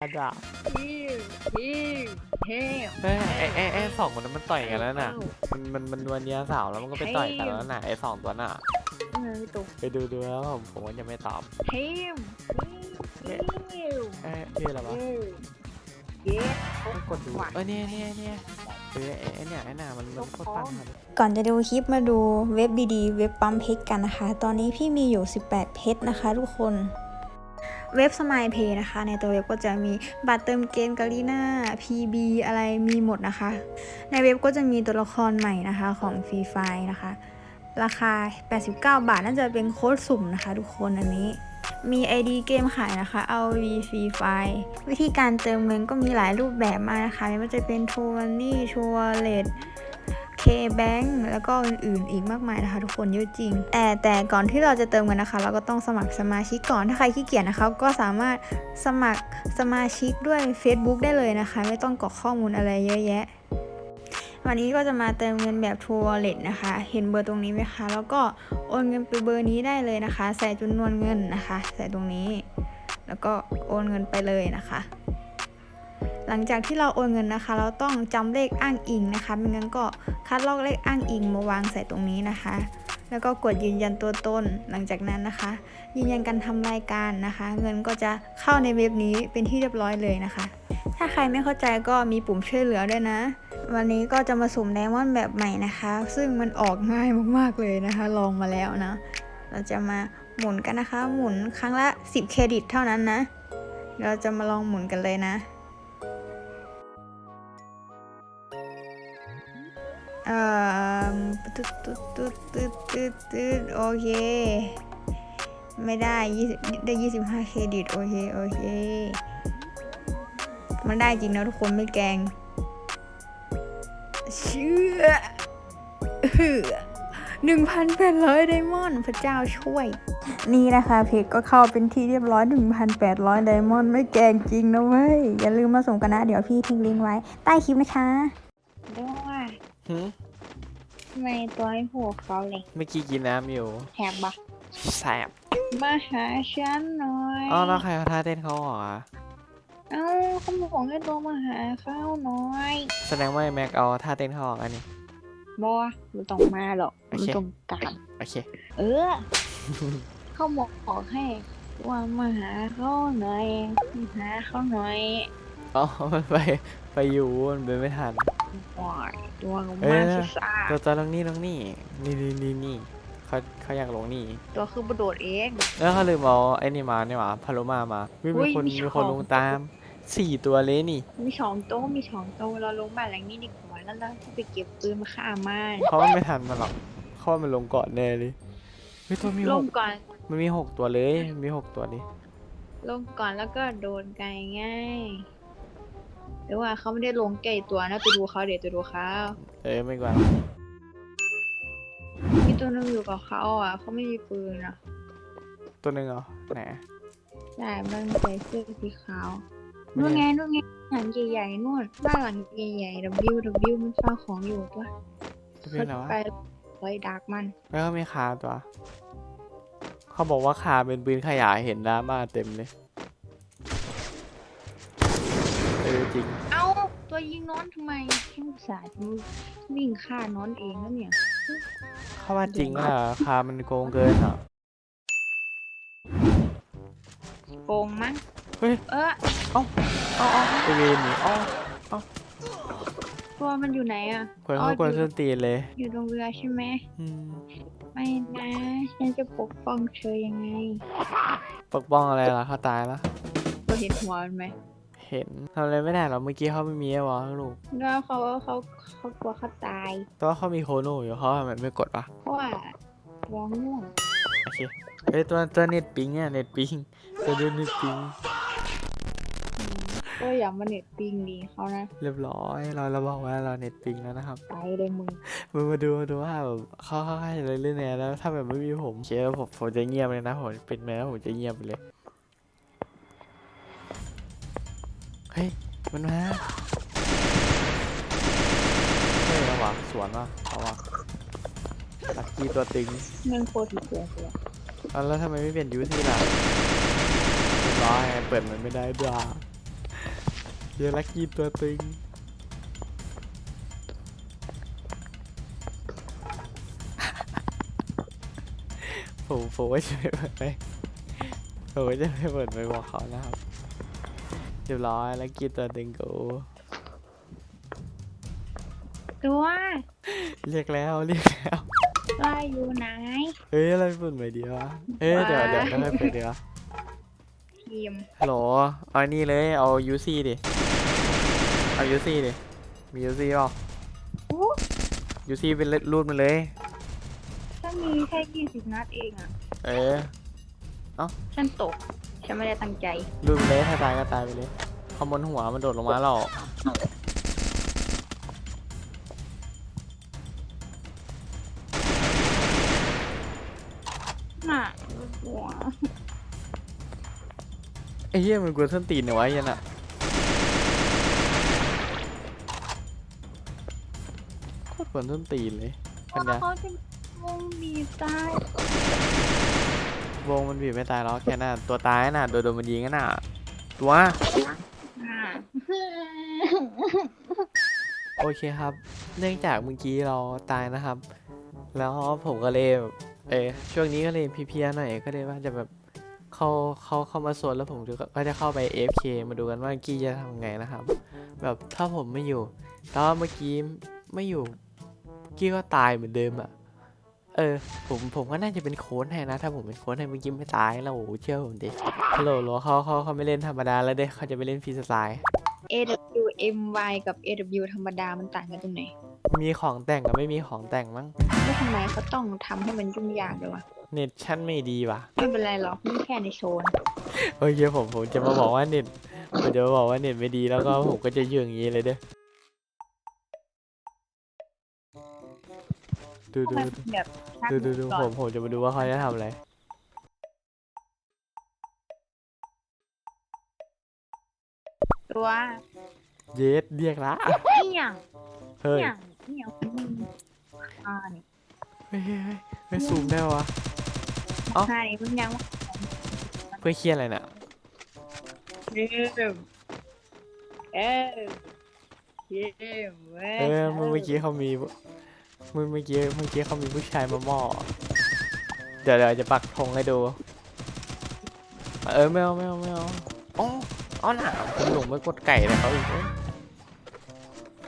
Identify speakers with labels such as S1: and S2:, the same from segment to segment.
S1: ด่า
S2: ฮิวฮิวเฮล
S1: เอ้ยไอ้ไอ้ไอ้สองคนนั้นมันต่อยกันแล้วน่ะ มันมันมันนวลเนียสาวแล้วมันก็ไปต่อยกันแล้วน่ะไอ้สองตัวน่ะ
S2: เออตุก
S1: ไปดูดูแล้วผมผมว่าจะไม่ตอบ
S2: ฮิวฮิวฮิว
S1: เอ้ยนี่อะไรวะ
S2: ฮิวเย็ด
S1: ต้องกดดูเออเนี่ยเนี่ยเนี่ยเออไอ้ไอ้เนี่ยไอ้น่ะมันมันโคตรปังเลย
S3: ก่อนจะดูคลิปมาดูเว็บดีๆเว็บปั๊มเพชรกันนะคะ ตอนนี้พี่มีอยู่ 18 เพชรนะคะทุกคน เว็บสมายเพย์นะคะ ในตัวเว็บก็จะมีบัตรเติมเกมกาลีน่า PB อะไรมีหมดนะคะ ในเว็บก็จะมีตัวละครใหม่นะคะของฟรีไฟนะคะ ราคา 89 บาทน่าจะเป็นโค้ดสุ่มนะคะทุกคนอันนี้มี ID เกมขายนะคะ เอา V Free f i วิธีการเติมเงินก็มีหลายรูปแบบมากนะคะ ไม่ว่าจะเป็นโทมันนี่ชัวเลด K-Bank แล้วก็อื่นๆ อีกมากมายนะคะ ทุกคนเยอะจริง แต่แต่ก่อนที่เราจะเติมเงินนะคะ เราก็ต้องสมัครสมาชิกก่อนถ้าใครขี้เกียจนะคะ ก็สามารถสมัครสมาชิกด้วย Facebook ได้เลยนะคะ ไม่ต้องกรอกข้อมูลอะไรเยอะแยะ วันนี้ก็จะมาเติมเงินแบบ True Wallet นะคะ เห็นเบอร์ตรงนี้ไหมคะ แล้วก็โอนเงินไปเบอร์นี้ได้เลยนะคะ ใส่จำนวนเงินนะคะ ใส่ตรงนี้ แล้วก็โอนเงินไปเลยนะคะ หลังจากที่เราโอนเงินนะคะ เราต้องจำเลขอ้างอิงนะคะไม่งั้นก็คัดลอกเลขอ้างอิงมาวางใส่ตรงนี้นะคะ แล้วก็กดยืนยันตัวตนหลังจากนั้นนะคะ ยืนยันการทำรายการนะคะ เงินก็จะเข้าในเว็บนี้เป็นที่เรียบร้อยเลยนะคะ ถ้าใครไม่เข้าใจก็มีปุ่มช่วยเหลือด้วยนะ วันนี้ก็จะมาสุ่มไดมอนด์แบบใหม่นะคะ ซึ่งมันออกง่ายมากๆเลยนะคะ ลองมาแล้วนะเราจะมาหมุนกันนะคะ หมุนครั้งละ 10 เครดิตเท่านั้นนะ เราจะมาลองหมุนกันเลยนะ อ่อตึ๊ดตึ๊ดตึ๊ดตึ๊ดตึ๊ดตึ๊ดโอเค ไม่ได้ยี่ได้ยี่สิบห้าเครดิต โอเค โอเค มันได้จริงนะทุกคนไม่แกง เชื่อหนึ่งพันแปดร้อยไดมอนด์พระเจ้าช่วย นี่นะคะเพจก็เข้าเป็นที่เรียบร้อย1,800ไดมอนด์ไม่แกงจริงนะเว้ย อย่าลืมมาส่งกันนะ เดี๋ยวพี่ทิ้งลิงก์ไว้ ใต้คลิปนะคะ
S2: ด้วย
S1: หืม
S2: ทำไมตัวไอ้หัวเขาเลย
S1: เมื่อกี้กินน้ำอยู่
S2: แถบปะ
S1: แสบ
S2: มาหาฉันหน่อย
S1: อ๋อแล้วใครเขาท่าเต้นเขาเหรอ
S2: เอ้าเขาบอกให้ตัวมาหาเขาหน่อย
S1: แสดงว่าไอ้แม็กเอาท่าเต้นเขาออกอันนี้
S2: บอมันต้องมาหรอก
S1: โอ
S2: มัน
S1: เค
S2: ต้องการ
S1: โอเค
S2: เออ เขาบอกบอกให้ว่ามาหาเขาหน่อยมาหาเขาหน่อย
S1: อ๋อมันไปไปอยู่มันไปไม่ทัน
S2: ปล่อยตัวลง
S1: เอ้
S2: มายซ่า
S1: ตัวตัวลงนี่ลงนี่นี่นี่นี่นี่เขาเขาอยากลงนี่
S2: ๆตัวคือกระโดดเอง
S1: แล้วเขาลืมเอาไอ้นี่มาเนี่ยหว่าพาโลมามามี
S2: อุ๊
S1: มี
S2: ย
S1: คน
S2: มี
S1: มี
S2: ของ
S1: คนลงตามสี่ตัวเลยนี่
S2: มีสองโต๊ะมีสองโต๊ะเราลงบ้านหลังนี้ดีกว่าแล้วเราจะไปเก็บปืนมาฆ่ามัน
S1: เขาไม่ทันมันหรอกเขาว่ามันลงก่อนแน่เลยเฮ้ยตัวมี
S2: ล
S1: ห
S2: ง
S1: ก
S2: ก่อน
S1: มันมีหกตัวเลยมีหกตัวดิ
S2: ลงก่อนแล้วก็โดนไกลง่าย หรือว่าเขาไม่ได้ลงไกลตัวนะไปดูเขาเดี๋ยวไปดูเขา
S1: เอ้ยไม่กว่า
S2: มีตัวหนึงอยู่กับเขาอะเขาไม่มีปืนอะ
S1: ตัวหนึ่งเหรอไหน
S2: ใช่มันใส่เสื้อสีขาว
S1: ไม่
S2: นู่น
S1: ใช่
S2: ไงนู่นไงหลังใหญ่ๆนู่นบ้านหลังใหญ่ๆ W W มันเฝ้าของอยู่ตัว
S1: ตัวเป็นอะไรวะ
S2: ไปไว้ดักมัน
S1: แล้วก็มีคาตัว เขาบอกว่าคาเป็นปืนขยายเห็นดราม่าเต็มเลย ออจริง
S2: เอ้าตัวยิงน้อนทำไมแค่สายวิ่งฆ่าน้อนเองแล้วเนี่ย
S1: เขาว่าจริงอะคามันโกงเกินอะ
S2: โกงมั้ง
S1: เฮ้ย
S2: เออ
S1: เอาเอาไอเวนนี่เอา
S2: ตัวมันอยู่ไหนอะ
S1: คน
S2: อ๋อ
S1: เขากวน
S2: อยู่
S1: ส้นตีนเลย
S2: อยู่ตรงเรือใช่ไหม
S1: อืม
S2: ไม่นะฉันจะปกป้องเธอยังไง
S1: ปกป้องอะไรล่ะเขาตายแล้ว
S2: ตัวเห็นหัวมันไหม
S1: เห็นทำอะไรไม่ได้หรอกเมื่อกี้เขาไม่มีไอ้วะลูก
S2: แล้วเขาเขาเขากลัวเขาตาย
S1: แต่ว่าเขามีโคโน่อยู่เขาทำไมไม่กดวะ
S2: เพราะว่าตัวง่วง
S1: โอเคเอ้ยตัวตัวเน็ตปิงอะเน็ตปิงตัวดูเน็ตปิง
S2: อืมก็อย่ามาเน็ตปิงดีเขานะ
S1: เรียบร้อยเราเราบอกว่าเราเน็ตปิงแล้วนะครับ
S2: ไปเลยมึง
S1: มึงมาดูมาดูว่าแบบเขาเขาให้เลยเรื่อยๆแล้วถ้าแบบไม่มีผมเชื่อผมผมจะเงียบเลยนะผมเป็นแมวผมจะเงียบไปเลย ฮ้ย มันมาเฮ้ยเอาวะสวนวะเอาวะลักกี้ตัวตึง
S2: เงินโคตรเสียเลย
S1: เอาแล้วทำไมไม่เปลี่ยนยูซี่ล่ะเรียบร้อยเปิดมันไม่ได้ด้วยเดี๋ยวลักกี้ตัวตึงผมผมว่าจะไม่เปิดไปผมว่าจะไม่เปิดไปบอกเขานะครับ เรียบร้อยลักกี้ตัวตึงกู
S2: ตัว
S1: เรียกแล้วเรียกแล้ว
S2: ว่าอยู่ไหน
S1: เฮ้ยอะไรเปิดใหม่ดีวะเอ้ยเดี๋ยวเดี๋ยวไม่ได้เปิดเดี๋ยว
S2: ทีม
S1: ฮัลโหลเอาอันนี่เลยเอา UC ดิ เอา UC ดิ มี UC เปล่า
S2: โอ้
S1: UC เป็นรูดมาเลย
S2: ฉันมีแค่ยี่สิบนัดเองอะ
S1: เออ
S2: ฉันตก ฉันไม่ได้ตั้งใจ
S1: รูดไปเลยถ้าตายก็ตายไปเลยขโมนหัวมันโดดลงมาแล้ว
S2: น่ะหัว
S1: ไอ้เหี้ยมันกวนส้นตีนเนี่ยวะไอ้ยันอะโคตรกวนส้นตีนเลยปัญญา
S2: เขาจะวงบีบตาย ว
S1: งมันบีบไม่ตายแล้วแค่นั้นตัวตายน่ะโดนโดนมันยิงน่ะตัวโอเคครับ เนื่องจากเมื่อกี้เราตายนะครับ แล้วผมก็เลยเออช่วงนี้ก็เลยเพียๆหน่อยก็เลยว่าจะแบบเข้าเข้าเข้ามาโซนแล้วผมก็จะเข้าไป AFK มาดูกันว่ากี้จะทำไงนะครับ แบบถ้าผมไม่อยู่แล้วเมื่อกี้ไม่อยู่กี้ก็ตายเหมือนเดิมอะ เออ ผมผมก็น่าจะเป็นโค้ชให้นะ ถ้าผมเป็นโค้ชให้เมื่อกี้ไม่ตายแล้วโอ้โหเชื่อผมดิฮัลโหลโหลเขาเขาเขาไม่เล่นธรรมดาแล้วเด้เขาจะไปเล่นฟรีสไตล์
S2: เอ AW MY กับ AW ธรรมดา มันต่างกันตรงไหน
S1: มีของแต่งกับไม่มีของแต่งมั้ง
S2: แล้วทำไมเขาต้องทำให้มันยุ่งยากด้วยวะ
S1: เน็ตชั่นไม่ดีว่ะ
S2: ไม่เป็นไรหรอกนี่แค่ในโซน
S1: โอเคผมผมจะมาบอกว่าเน็ตผมจะมาบอกว่าเน็ตไม่ดีแล้วก็ผมก็จะยืงอย่างนี้เลยเด้อ ดู
S2: ทำ
S1: ดู
S2: ไมมันแบบชัก
S1: ดูดูดู
S2: ก่
S1: ผ
S2: อน
S1: มผมจะมาดูว่าเขาจะทำอะไร
S2: ตัว
S1: เยสเรียกละ
S2: เอี่ยง
S1: เฮ้ย
S2: เอี่ยงเอี่ยงมึงอ่านี่
S1: เฮ้ยเฮ้ยเฮ้ยไม่ซูมได้วะ
S2: ใช่มึงยัง
S1: เพื่อเครียดอะไรน่ะ
S2: เริ่มเออเยี่ยมเว้ย
S1: เออเมื่อเมื่อกี้เขามี เมื่อเมื่อกี้เมื่อกี้เขามีผู้ชายมาหม้อเดี๋ยวเดี๋ยวจะปักธงให้ดู เออไม่เอาไม่เอาไม่เอาอ๋อเอาหนาผมหลงไปกดไก่เลยเขาอีกเว้ย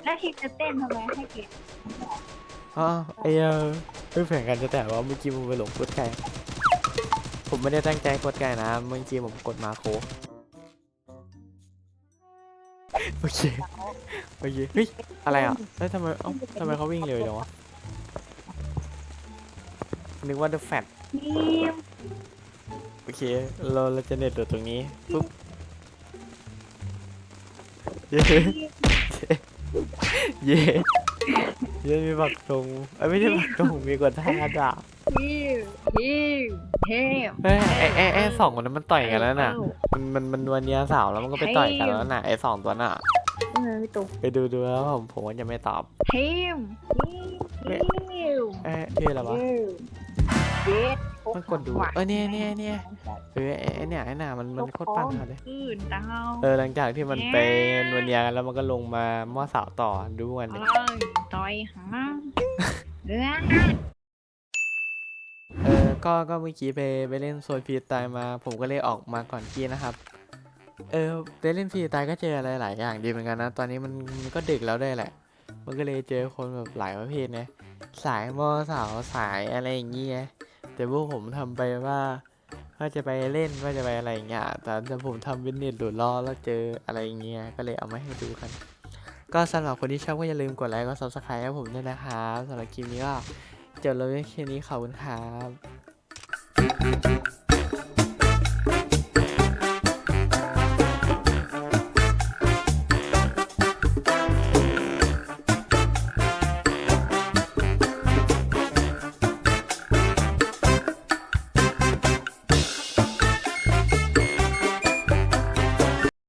S2: แล้วทีมจะเต้นทำไมให้เกียรติ
S1: อ๋อไอ้เออไม่แผนกันจะแต่ว่าเมื่อกี้ผมไปหลงกดไก่ ผมไม่ได้ตั้งใจกดไก่นะ เมื่อกี้ผมกดมาโคโอเคโอเคเฮ้ยอะไรอะแล้วทำไมเอ้าทำไมเขาวิ่งเร็วจังวะ นึกว่า The Fat
S2: ทีม
S1: โอเค เราเราจะเน็ตตัวตรงนี้ปุ๊บเย้เย้เย้มีบักตรงเอ้ยไม่ใช่บักตรงมีกดท่าด่า
S2: ทีมทีมทีม
S1: เอ้ยไอ้ไอ้ไอ้สองคนนั้นมันต่อยกันแล้วน่ะ มันมันมันนวลเนียสาวแล้วมันก็ไปต่อยกันแล้วน่ะไอ้สองตัวน่ะ
S2: เออไม่ตก
S1: ไปดูดูแล้วผมผมว่าจะไม่ตอบ
S2: ทีมทีมทีม
S1: เอ้ยชื่ออะไรวะ
S2: เย็ด
S1: มันกดดูเออเนี่ยเนี่ยเนี่ยเออไอ้ไอ้เนี่ยไอ้น่ะมันมันโคตรปั่นมาเลย
S2: ขึ้นดาว
S1: เออหลังจากที่มันไปนวลเนียกันแล้วมันก็ลงมาม่อสาวต่อดูกันดิ
S2: เอ้ยต่อยหาเออ
S1: เออก็ก็เมื่อกี้ไปไปเล่นโซนฟรีสไตล์มา ผมก็เลยออกมาก่อนกี้นะครับ เออไปเล่นฟรีสไตล์ก็เจออะไรหลายอย่างดีเหมือนกันนะ ตอนนี้มันมันก็ดึกแล้วได้วยแหละ มันก็เลยเจอคนแบบหลายประเภทนะสายมอสาวสายอะไรอย่างเงี้ย แต่พวกผมทำไปว่าว่าจะไปเล่นว่าจะไปอะไรอย่างเงี้ยแต่แต่ผมทำวินเน็ตหลุดล้อแล้วเจออะไรเงี้ยก็เลยเอามาให้ดูกัน ก็สำหรับคนที่ชอบก็อย่าลืมกดไลค์ก็ซับสไครต์ให้ผมด้วยนะครับสำหรับคลิปนี้ก็จบลงแค่นี้ขอบคุณครับ